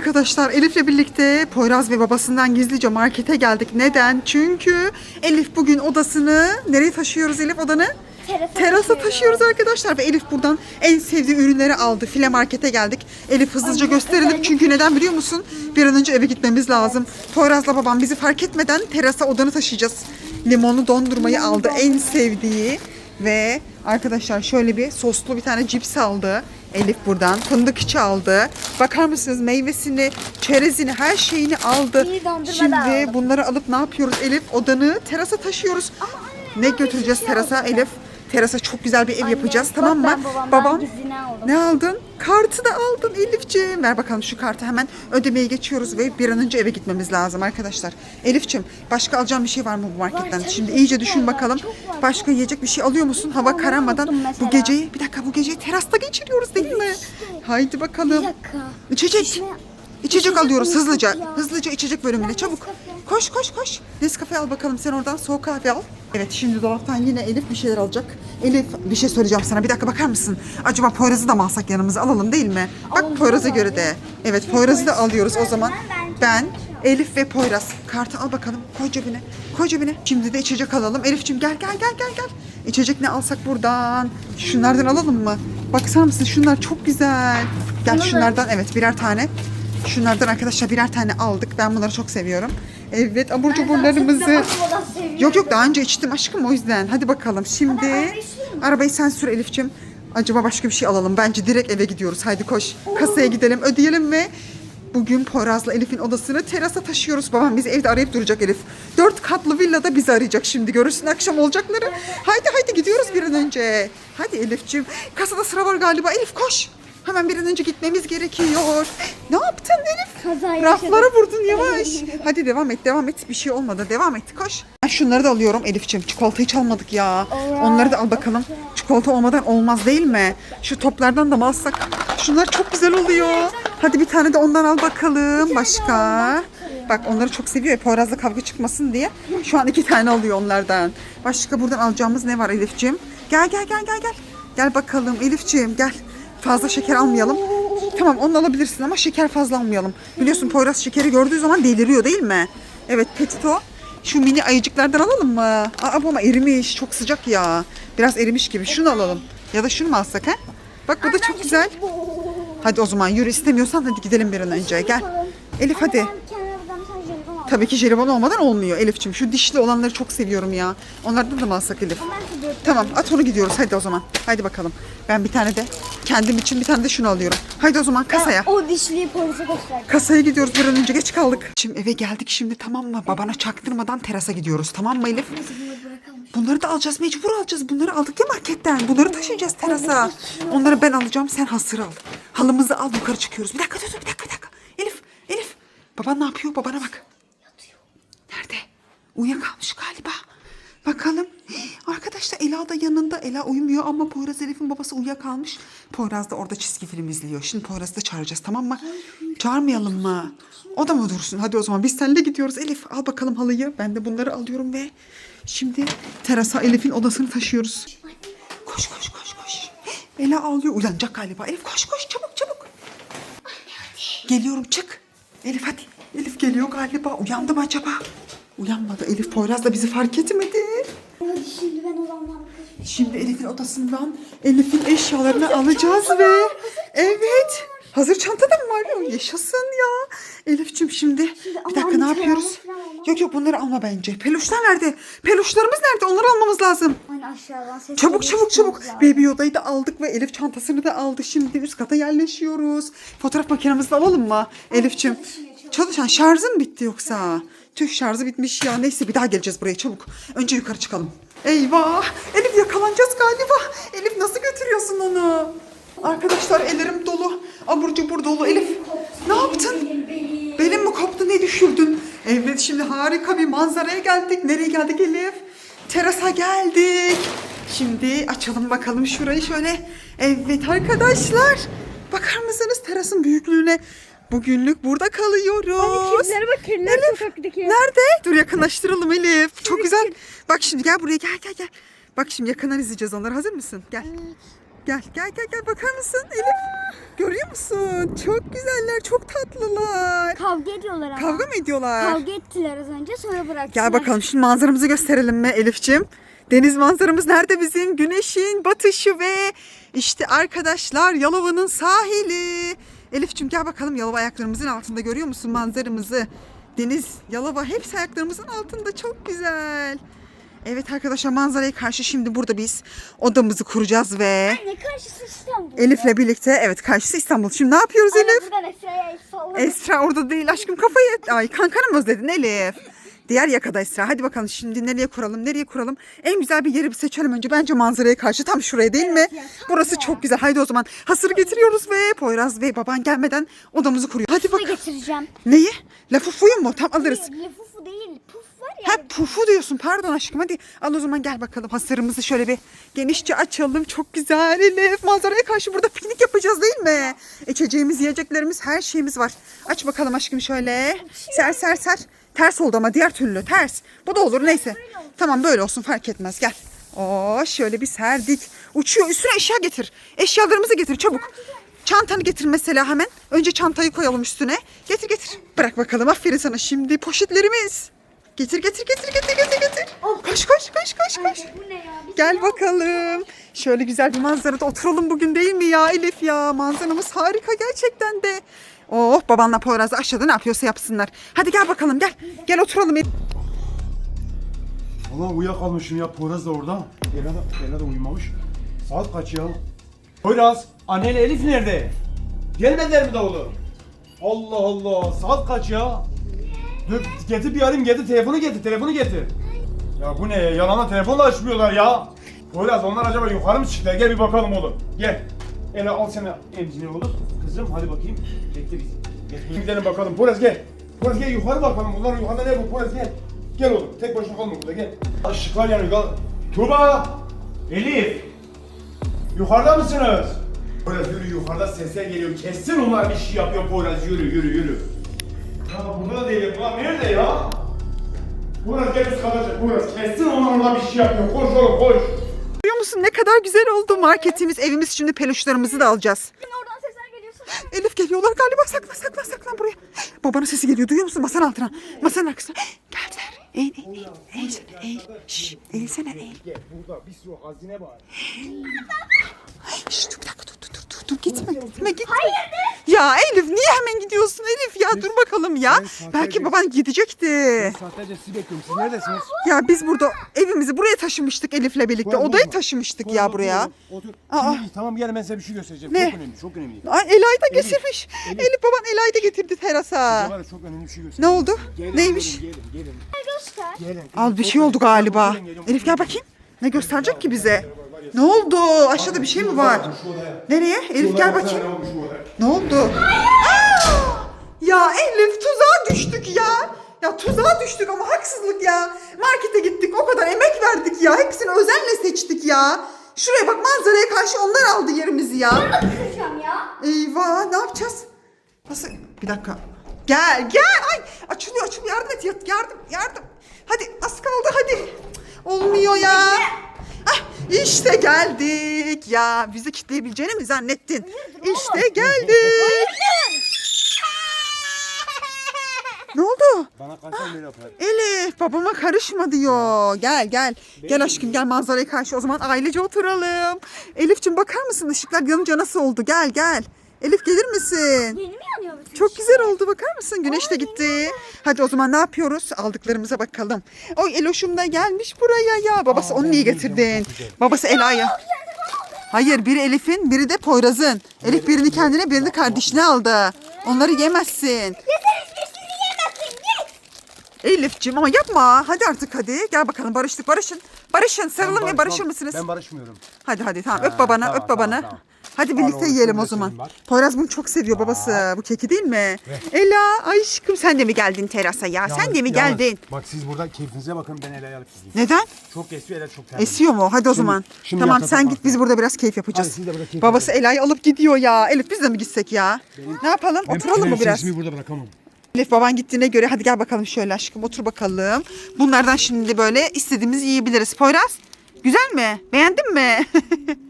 Arkadaşlar Elif'le birlikte Poyraz ve babasından gizlice markete geldik. Neden? Çünkü Elif bugün odasını nereye taşıyoruz Elif odanı? Terasa Terasa taşıyoruz. arkadaşlar ve Elif buradan en sevdiği ürünleri aldı. File markete geldik. Elif hızlıca gösterelim çünkü neden biliyor musun? Bir an önce eve gitmemiz lazım. Poyraz'la babam bizi fark etmeden terasa odanı taşıyacağız. Limonlu dondurmayı aldı en sevdiği ve arkadaşlar şöyle bir soslu bir tane cips aldı. Elif buradan fındık içi aldı. Bakar mısınız meyvesini, çerezini, her şeyini aldı. Dondurma da Şimdi aldım. bunları alıp ne yapıyoruz Elif? Odanı terasa taşıyoruz. ne götüreceğiz şey terasa. Elif? Terasa çok güzel bir ev Anne, yapacağız tamam mı? ben Babam ne aldın? Kartı da aldın Elifciğim. Ver bakalım şu kartı hemen ödemeye geçiyoruz ve bir an önce eve gitmemiz lazım arkadaşlar. Elifciğim başka alacağım bir şey var mı bu marketten? tabii Şimdi iyice var düşün ya, bakalım. var. Başka yiyecek bir şey alıyor musun? Hava kararmadan bu geceyi bir dakika bu geceyi terasta geçiriyoruz değil mi? Haydi Bir bakalım. dakika. İçecek. İçecek İçecek alıyoruz hızlıca. ya? Hızlıca içecek bölümüne çabuk. Koş koş koş. Nescafe al bakalım sen oradan soğuk kahve al. Evet şimdi dolaptan yine Elif bir şeyler alacak. Elif bir şey söyleyeceğim sana. Bir dakika bakar mısın? Acaba Poyraz'ı da mı alsak yanımıza alalım değil mi? Bak Poyraz'a göre de. Evet Poyraz'ı da alıyoruz o zaman. Ben- Elif ve Poyraz. Kartı al bakalım. Koy cebine. Koy cebine. Şimdi de içecek alalım. Elif'ciğim gel gel gel gel gel. İçecek ne alsak buradan? Şunlardan alalım mı? Baksana mısın şunlar çok güzel. Gel şunlardan evet birer tane. Şunlardan arkadaşlar birer tane aldık. Ben bunları çok seviyorum. Evet abur cuburlarımızı. Yok yok daha önce içtim aşkım o yüzden. Hadi bakalım şimdi. mi? Arabayı sen sür Elif'ciğim. Acaba başka bir şey alalım. Bence direkt eve gidiyoruz. Haydi koş. Kasaya gidelim ödeyelim ve bugün Poyraz'la Elif'in odasını terasa taşıyoruz. Babam bizi evde arayıp duracak Elif. Dört katlı villada bizi arayacak şimdi. Görürsün akşam olacakları. Haydi haydi gidiyoruz bir an önce. Hadi Elif'ciğim. Kasada sıra var galiba. Elif koş. Hemen bir an önce gitmemiz gerekiyor. Ne yaptın Elif? Kaza yaşadım. Raflara vurdun yavaş. Hadi devam et devam et. Bir şey olmadı. Devam et koş. Ben şunları da alıyorum Elif'ciğim. Çikolata hiç almadık ya. Onları da al bakalım. Çikolata olmadan olmaz değil mi? Şu toplardan da mı alsak? Şunlar çok güzel oluyor. Hadi bir tane de ondan al bakalım. Başka? Bak onları çok seviyor. Poyraz'la kavga çıkmasın diye. Şu an iki tane alıyor onlardan. Başka buradan alacağımız ne var Elif'ciğim? Gel gel gel gel gel. Gel bakalım Elif'ciğim gel. Fazla şeker almayalım. Tamam onu alabilirsin ama şeker fazla almayalım. Biliyorsun Poyraz şekeri gördüğü zaman deliriyor değil mi? Evet Petito. Şu mini ayıcıklardan alalım mı? Aa bu ama erimiş. Çok sıcak ya. Biraz erimiş gibi. Şunu alalım. Ya da şunu mu alsak ha? Bak bu da çok güzel. Hadi o zaman yürü istemiyorsan hadi gidelim bir an önce. Gel. Elif hadi. Ben jelibon aldım. Tabii ki jelibon olmadan olmuyor Elif'ciğim. Şu dişli olanları çok seviyorum ya. Onlardan da mı alsak Elif? Ben. Tamam at onu gidiyoruz hadi o zaman. Haydi bakalım. Ben bir tane de kendim için bir tane de şunu alıyorum. Haydi o zaman kasaya. O dişliyi polise göster. Kasaya gidiyoruz bir an önce geç kaldık. Şimdi eve geldik şimdi tamam mı? Babana çaktırmadan terasa gidiyoruz tamam mı Elif? Bunları da alacağız mecbur alacağız. Bunları aldık ya marketten. Bunları taşıyacağız terasa. Onları ben alacağım sen hasır al. Halımızı al yukarı çıkıyoruz. Bir dakika dur dur bir dakika bir dakika. Elif Elif. Baban ne yapıyor? Babana bak. Uyuyakalmış galiba. Bakalım. Hii, Arkadaşlar Ela da yanında. Ela uyumuyor ama Poyraz Elif'in babası uyuyakalmış. Poyraz da orada çizgi film izliyor. Şimdi Poyraz'ı da çağıracağız tamam mı? Çağırmayalım mı? O da mı dursun? Hadi o zaman biz seninle gidiyoruz Elif. Al bakalım halıyı. Ben de bunları alıyorum ve şimdi terasa Elif'in odasını taşıyoruz. Koş koş koş koş. Hii, Ela ağlıyor. Uyanacak galiba. Elif koş koş çabuk çabuk. Geliyorum çık. Elif hadi. Elif geliyor galiba. Uyandı mı acaba? Uyanmadı. Elif Poyraz da bizi fark etmedi. Hadi şimdi ben odamdan Şimdi Elif'in odasından Elif'in eşyalarını alacağız ve evet. Hazır çantada mı var? Yaşasın ya. Elif'ciğim şimdi bir ama dakika ne yapıyoruz? Yok yok bunları alma bence. Peluşlar nerede? Peluşlarımız nerede? Onları almamız lazım. Hani aşağıdan ses Çabuk çabuk çabuk. lazım. Baby odayı da aldık ve Elif çantasını da aldı. Şimdi üst kata yerleşiyoruz. Fotoğraf makinemizi de alalım mı Elif'ciğim? Çalışan şarjın bitti yoksa? Tüh şarjı bitmiş ya. Neyse bir daha geleceğiz buraya çabuk. Önce yukarı çıkalım. Eyvah! Elif yakalanacağız galiba. Elif nasıl götürüyorsun onu? Arkadaşlar ellerim dolu. Abur cubur dolu. Elif ne yaptın? Belim mi koptu ne düşürdün? Evet şimdi harika bir manzaraya geldik. Nereye geldik Elif? Terasa geldik. Şimdi açalım bakalım şurayı şöyle. Evet arkadaşlar. Bakar mısınız terasın büyüklüğüne? Bugünlük burada kalıyoruz. Kedilere bak kediler Elif, sokaktaki. Nerede? Dur yakınlaştıralım Elif. Çok güzel. Bak şimdi gel buraya gel gel gel. Bak şimdi yakından izleyeceğiz onları. Hazır mısın? Gel. Gel gel gel gel bakar mısın Elif? Görüyor musun? Çok güzeller, çok tatlılar. Kavga ediyorlar ama. Kavga mı ediyorlar? Kavga ettiler az önce sonra bıraktılar. Gel bakalım şimdi manzaramızı gösterelim mi Elif'ciğim? Deniz manzaramız nerede bizim? Güneşin batışı ve işte arkadaşlar Yalova'nın sahili. Elif'ciğim gel bakalım Yalova ayaklarımızın altında görüyor musun manzaramızı? Deniz, Yalova hepsi ayaklarımızın altında çok güzel. Evet arkadaşlar manzaraya karşı şimdi burada biz odamızı kuracağız ve Ne karşısı İstanbul. Elif'le birlikte evet karşısı İstanbul. Şimdi ne yapıyoruz Anne Elif? buradan Esra'ya el salladı. Esra orada değil aşkım kafayı. Ay kankanı mı özledin Elif? Diğer yakada Esra. Hadi bakalım şimdi nereye kuralım nereye kuralım. En güzel bir yeri bir seçelim önce. Bence manzaraya karşı tam şuraya değil mi? ya, Burası çok güzel. Haydi o zaman hasır getiriyoruz ve Poyraz ve baban gelmeden odamızı kuruyor. Hadi Puf bak. getireceğim. Neyi? Lafı fuyu mu? Tam alırız. Hayır, Lefufu değil. Puf var ya. Ha pufu diyorsun pardon aşkım hadi al o zaman gel bakalım hasırımızı şöyle bir genişçe açalım çok güzel Elif manzaraya karşı burada piknik yapacağız değil mi? İçeceğimiz yiyeceklerimiz her şeyimiz var aç bakalım aşkım şöyle ser ser ser ters oldu ama diğer türlü ters bu da olur neyse tamam böyle olsun fark etmez gel. Oo şöyle bir serdik uçuyor üstüne eşya getir eşyalarımızı getir çabuk. Çantanı getir mesela hemen. Önce çantayı koyalım üstüne. Getir getir. Bırak bakalım aferin sana. Şimdi poşetlerimiz. Getir getir getir getir getir getir. Koş koş koş koş koş. Bir Gel bakalım. Şöyle güzel bir manzarada oturalım bugün değil mi ya Elif ya? Manzaramız harika gerçekten de. Oh babanla Poyraz da aşağıda ne yapıyorsa yapsınlar. Hadi gel bakalım gel. Gel oturalım. Valla uyuyakalmışım ya Poyraz da orada. Ela da, Ela da uyumamış. Saat kaç ya? Poyraz, anneyle Elif nerede? Gelmediler mi davulu? Allah Allah, saat kaç ya? Dur, getir bir arayayım, getir telefonu getir, telefonu getir. Ya bu ne ya, yalana telefonla açmıyorlar ya. Poyraz, onlar acaba yukarı mı çıktılar? Gel bir bakalım oğlum, gel. Ela al sana emzini oğlum. Kızım hadi bakayım, bekle bizi. Gidelim bakalım, Poyraz gel. Poyraz gel yukarı bakalım, bunlar yukarıda ne bu? Poyraz gel. Gel oğlum, tek başına kalma burada, gel. Işıklar yanıyor, gel. Tuba! Elif! Yukarıda mısınız? Poyraz yürü yukarıda sesler geliyor. Kesin onlar bir şey yapıyor Poyraz yürü yürü yürü. Ya burada da değil bunlar nerede ya? Poyraz gel üst kata çık Poyraz kesin onlar orada bir şey yapıyor. Koş oğlum koş. Görüyor musun ne kadar güzel oldu marketimiz, evimiz. Şimdi peluşlarımızı da alacağız. Yine oradan sesler geliyorsa. Elif geliyorlar galiba saklan saklan saklan buraya. Babanın sesi geliyor duyuyor musun masanın altına masanın arkasına. Geldiler. Eğil eğil eğil. Eğilsene eğil. Şşş eğilsene eğil. Burada bir sürü hazine var. Şşş dur bir dakika dur dur dur dur, dur gitme gitme gitme. Ya Elif niye hemen gidiyorsun Elif ya dur bakalım ya. Ben Belki baban gidecekti. Saatlerce sizi bekliyorum. Siz neredesiniz? Ya biz burada evimizi buraya taşımıştık Elif'le birlikte. Poyraz, Odayı otur. taşımıştık Poyraz, ya otur buraya. Otur. Aa. Şimdi, tamam gel ben size bir şey göstereceğim. Ne? Çok önemli çok önemli. Ay Ela'yı da Elif, getirmiş. Elif. Elif baban Ela'yı da getirdi Size terasa. var ya çok önemli bir şey Ne göstereceğim. oldu? Gelin, Neymiş? Gelin gelin gelin. Göster. gelin. Al bir Çok şey oldu önemli. galiba. Gelin, gelin, Elif gel gelin. bakayım. Ne gösterecek ki bize? Ne oldu? Aşağıda bir şey mi var? Nereye? Elif gel bakayım. Ne oldu? Aa! Ya Elif tuzağa düştük ya. Ya tuzağa düştük ama haksızlık ya. Markete gittik o kadar emek verdik ya. Hepsini özenle seçtik ya. Şuraya bak manzaraya karşı onlar aldı yerimizi ya. Kıracağım ya. Eyvah ne yapacağız? Nasıl? Bir dakika. Gel gel. Ay açılıyor açılıyor yardım et yardım yardım. Hadi az kaldı hadi. Cık, Olmuyor ya. Ah işte geldik ya. Bizi kitleyebileceğini mi zannettin? İşte geldik. Oldu? Bana kalsan böyle yapar. Elif babama karışma diyor. Gel gel. Gel aşkım gel manzaraya karşı o zaman ailece oturalım. Elif'cim bakar mısın ışıklar yanınca nasıl oldu? Gel gel. Elif gelir misin? Yeni mi yanıyor bütün Çok güzel oldu bakar mısın? Güneş de gitti. Hadi o zaman ne yapıyoruz? Aldıklarımıza bakalım. Oy Eloş'um da gelmiş buraya ya. Babası Aa, onu ben niye getirdin? çok güzel. Babası Ela'ya. Hayır biri Elif'in biri de Poyraz'ın. Elif birini kendine birini kardeşine aldı. Onları yemezsin. Yeter hiçbir sizi yemezsin. Git. Elif'cim ama yapma. Hadi artık hadi. Gel bakalım barıştık barışın. Barışın sarılın ve barışır mısınız? Ben barışmıyorum. Hadi hadi tamam öp babana tamam, öp babanı. tamam, tamam. Hadi birlikte oğlum, yiyelim o zaman. Poyraz bunu çok seviyor babası. Bu keki değil mi? Ela aşkım sen de mi geldin terasa ya? sen de mi Yalnız- geldin? Bak siz burada keyfinize bakın ben Ela'yı alıp gideyim. Neden? Çok esiyor Ela çok terli. Esiyor mu? Hadi o zaman. şimdi tamam yatak sen git yaparsın. biz burada biraz keyif yapacağız. Hadi siz de burada keyif Babası Ela'yı alıp gidiyor ya. Elif biz de mi gitsek ya? ne yapalım? Oturalım mı biraz? Sesimi burada bırakamam. Elif baban gittiğine göre hadi gel bakalım şöyle aşkım otur bakalım. Bunlardan şimdi böyle istediğimizi yiyebiliriz. Poyraz güzel mi? Beğendin mi?